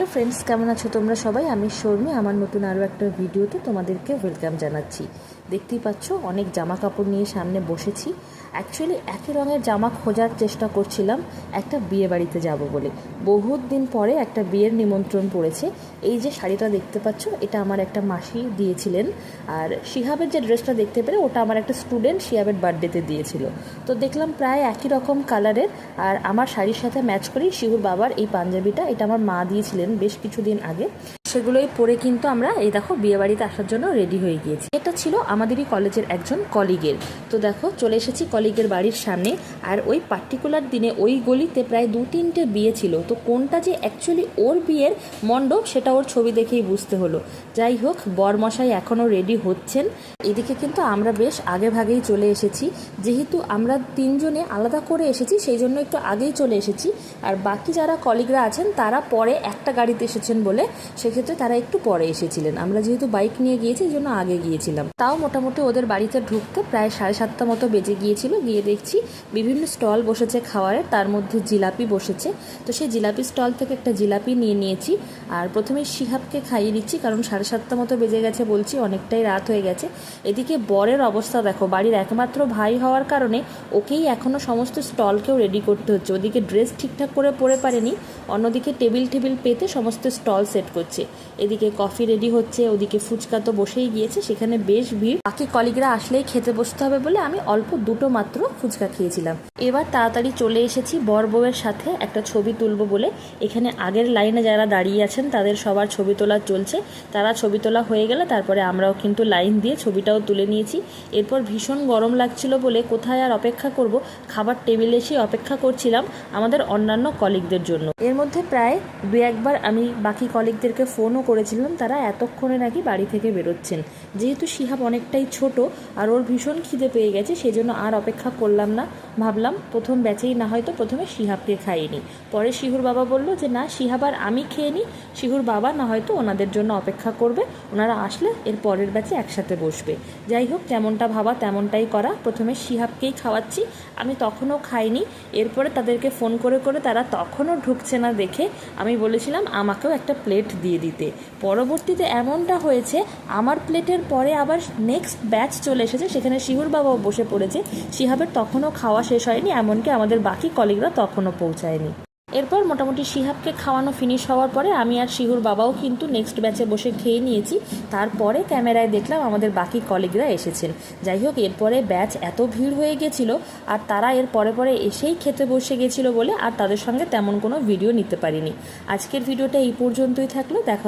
Hello friends কেমন আছো তোমরা সবাই? আমি শর্মি, আমার নতুন আরও একটা ভিডিওতে তোমাদেরকে ওয়েলকাম জানাচ্ছি। দেখতেই পাচ্ছ, অনেক জামা কাপড় নিয়ে সামনে বসেছি। অ্যাকচুয়ালি একই রঙের জামা খোঁজার চেষ্টা করছিলাম, একটা বিয়ে বাড়িতে যাব বলে। বহুত দিন পরে একটা বিয়ের নিমন্ত্রণ পড়েছে। এই যে শাড়িটা দেখতে পাচ্ছ, এটা আমার একটা মাসি দিয়েছিলেন। আর শিহাবের যে ড্রেসটা দেখতে পেরে ওটা আমার একটা স্টুডেন্ট শিহাবের বার্থডেতে দিয়েছিল। তো দেখলাম প্রায় একই রকম কালারের আর আমার শাড়ির সাথে ম্যাচ করেই শিহুর বাবার এই পাঞ্জাবিটা, এটা আমার মা দিয়েছিলেন বেশ কিছুদিন আগে। সেগুলোই পরে কিন্তু আমরা এই দেখো বিয়ে বাড়িতে আসার জন্য রেডি হয়ে গিয়েছি। এটা ছিল আমাদেরই কলেজের একজন কলিগের তো দেখো চলে এসেছি কলিগের বাড়ির সামনে। আর ওই পার্টিকুলার দিনে ওই গলিতে প্রায় দু তিনটে বিয়ে ছিল। তো কোনটা যে অ্যাকচুয়ালি ওর বিয়ের মণ্ডপ, সেটা ওর ছবি দেখেই বুঝতে হলো। যাই হোক, বরমশাই এখনও রেডি হচ্ছেন। এদিকে কিন্তু আমরা বেশ আগে ভাগেই চলে এসেছি। যেহেতু আমরা তিনজনে আলাদা করে এসেছি, সেই জন্য একটু আগেই চলে এসেছি। আর বাকি যারা কলিগরা আছেন, তারা পরে একটা গাড়িতে এসেছেন বলে। সেক্ষেত্রে তারা একটু পরে এসেছিলেন। আমরা যেহেতু বাইক নিয়ে গিয়েছি, এই জন্য আগে গিয়েছিলাম। তাও মোটামুটি ওদের বাড়িতে ঢুকতে প্রায় সাড়ে সাতটা মতো বেজে গিয়েছিল। গিয়ে দেখছি বিভিন্ন স্টল বসেছে খাওয়ারের, তার মধ্যে জিলাপি বসেছে। তো সেই জিলাপি স্টল থেকে একটা জিলাপি নিয়ে নিয়েছি আর প্রথমে শিহাবকে খাইয়ে দিচ্ছি, কারণ সাড়ে সাতটা মতো বেজে গেছে বলছি, অনেকটাই রাত হয়ে গেছে। এদিকে বরের অবস্থা দেখো, বাড়ির একমাত্র ভাই হওয়ার কারণে ওকেই এখনও সমস্ত স্টলকেও রেডি করতে হচ্ছে। ওদিকে ড্রেস ঠিকঠাক করে পরে পারেনি, অন্যদিকে টেবিল টেবিল পেতে সমস্ত স্টল সেট করছে। এদিকে কফি রেডি হচ্ছে, ওদিকে ফুচকা তো বসেই গিয়েছে, সেখানে বেশ ভিড়। বাকি কলিগরা আসলেই খেতে বসতে হবে বলে আমি অল্প দুটো মাত্র ফুচকা খেয়েছিলাম। এবার তাড়াতাড়ি চলে এসেছি বর বউয়ের সাথে একটা ছবি তুলবো বলে। এখানে আগের লাইনে যারা দাঁড়িয়ে আছেন, তাদের সবার ছবি তোলা চলছে। তারা ছবি তোলা হয়ে গেলে তারপরে আমরাও কিন্তু লাইন দিয়ে ছবিটাও তুলে নিয়েছি। এরপর ভীষণ গরম লাগছিল বলে কোথায় আর অপেক্ষা করব? খাবার টেবিলে এসে অপেক্ষা করছিলাম আমাদের অন্যান্য কলিগদের জন্য। এর মধ্যে প্রায় দু একবার আমি বাকি কলিগদেরকে ফোনও করেছিলাম, তারা এতক্ষণে নাকি বাড়ি থেকে বেরোচ্ছেন। যেহেতু শিহাব অনেকটাই ছোট, আর ওর ভীষণ খিদে পেয়ে গেছে, সেজন্য আর অপেক্ষা করলাম না। ভাবলাম প্রথম ব্যাচেই না হয়তো প্রথমে শিহাবকে খাইনি পরে শিহুর বাবা বলল যে, না, শিহাব আর আমি খেয়ে নিই। শিহুর বাবা না হয়তো ওনাদের জন্য অপেক্ষা করবে। ওনারা আসলে এর পরের ব্যাচে একসাথে বসবে। যাই হোক, যেমনটা ভাবা তেমনটাই করা। প্রথমে শিহাবকেই খাওয়াচ্ছি। আমি তখনও খাইনি। এরপরে তাদেরকে ফোন করে করে তারা তখনও ঢুকছে না দেখে আমি বলেছিলাম, আমাকেও একটা প্লেট দিয়ে দিতে। পরবর্তীতে এমনটা হয়েছে, আমার প্লেটের পরে আবার নেক্সট ব্যাচ চলে এসেছে, সেখানে শিহুর বাবাও বসে পড়েছে। শিহাবের তখনও খাওয়া শেষ হয়নি, এমনকি আমাদের বাকি কলিগরা তখনও পৌঁছায়নি। এরপর মোটামুটি শিহাবকে খাওয়ানো ফিনিশ হওয়ার পরে আমি আর শিহুর বাবাও কিন্তু নেক্সট ব্যাচে বসে খেয়ে নিয়েছি। তারপরে ক্যামেরায় দেখলাম আমাদের বাকি কলিগরা এসেছেন। যাই হোক, এরপরে ব্যাচ এত ভিড় হয়ে গেছিল আর তারা এর পরে পরে এসেই খেতে বসে গেছিল বলে আর তাদের সঙ্গে তেমন কোনো ভিডিও নিতে পারিনি। আজকের ভিডিওটা এই পর্যন্তই থাকল। দেখা